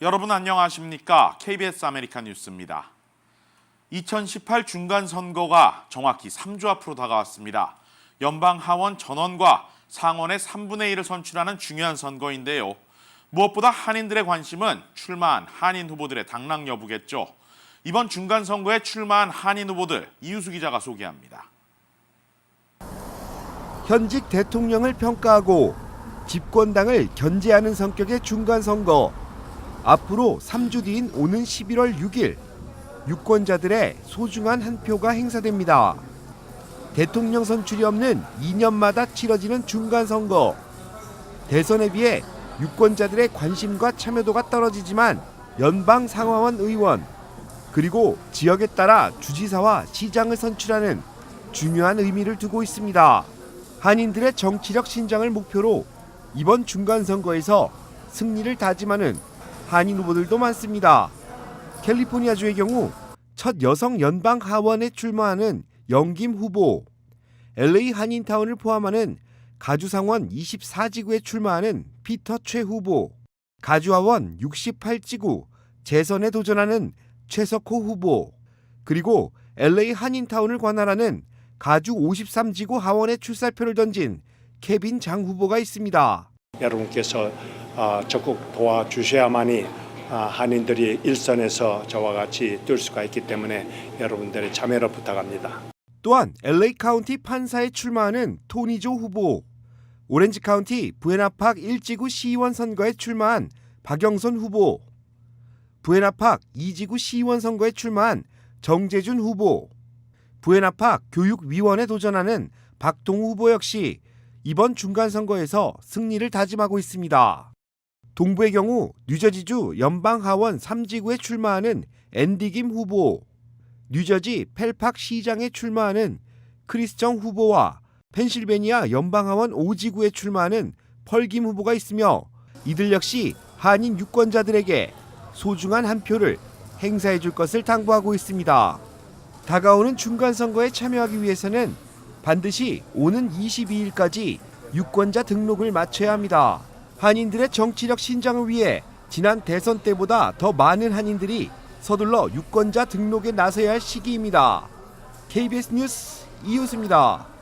여러분 안녕하십니까? KBS 아메리카 뉴스입니다. 2018 중간 선거가 정확히 3주 앞으로 다가왔습니다. 연방 하원 전원과 상원의 3분의 1을 선출하는 중요한 선거인데요. 무엇보다 한인들의 관심은 출마한 한인 후보들의 당락 여부겠죠. 이번 중간 선거에 출마한 한인 후보들 이유수 기자가 소개합니다. 현직 대통령을 평가하고 집권당을 견제하는 성격의 중간 선거. 앞으로 3주 뒤인 오는 11월 6일 유권자들의 소중한 한 표가 행사됩니다. 대통령 선출이 없는 2년마다 치러지는 중간 선거. 대선에 비해 유권자들의 관심과 참여도가 떨어지지만 연방 상하원 의원 그리고 지역에 따라 주지사와 시장을 선출하는 중요한 의미를 두고 있습니다. 한인들의 정치력 신장을 목표로 이번 중간 선거에서 승리를 다짐하는 한인 후보들도 많습니다. 캘리포니아주의 경우 첫 여성 연방 하원에 출마하는 영김 후보, LA 한인타운을 포함하는 가주상원 24지구에 출마하는 피터 최 후보, 가주하원 68지구 재선에 도전하는 최석호 후보, 그리고 LA 한인타운을 관할하는 가주 53지구 하원에 출사표를 던진 케빈 장 후보가 있습니다. 여러분께서 어, 적극 도와주셔야만이 어, 한인들이 일선에서 저와 같이 뛸 수가 있기 때문에 여러분들의 참여를 부탁합니다. 또한 LA 카운티 판사에 출마하는 토니조 후보, 오렌지 카운티 부에나팍 1지구 시의원 선거에 출마한 박영선 후보, 부에나팍 2지구 시의원 선거에 출마한 정재준 후보, 부에나팍 교육위원에 도전하는 박동우 후보 역시 이번 중간 선거에서 승리를 다짐하고 있습니다. 동부의 경우 뉴저지주 연방 하원 3지구에 출마하는 앤디 김 후보, 뉴저지 펠팍 시장에 출마하는 크리스정 후보와 펜실베니아 연방하원 5지구에 출마하는 펄김 후보가 있으며 이들 역시 한인 유권자들에게 소중한 한 표를 행사해 줄 것을 당부하고 있습니다. 다가오는 중간 선거에 참여하기 위해서는 반드시 오는 22일까지 유권자 등록을 마쳐야 합니다. 한인들의 정치력 신장을 위해 지난 대선 때보다 더 많은 한인들이 서둘러 유권자 등록에 나서야 할 시기입니다. KBS 뉴스 이웃입니다.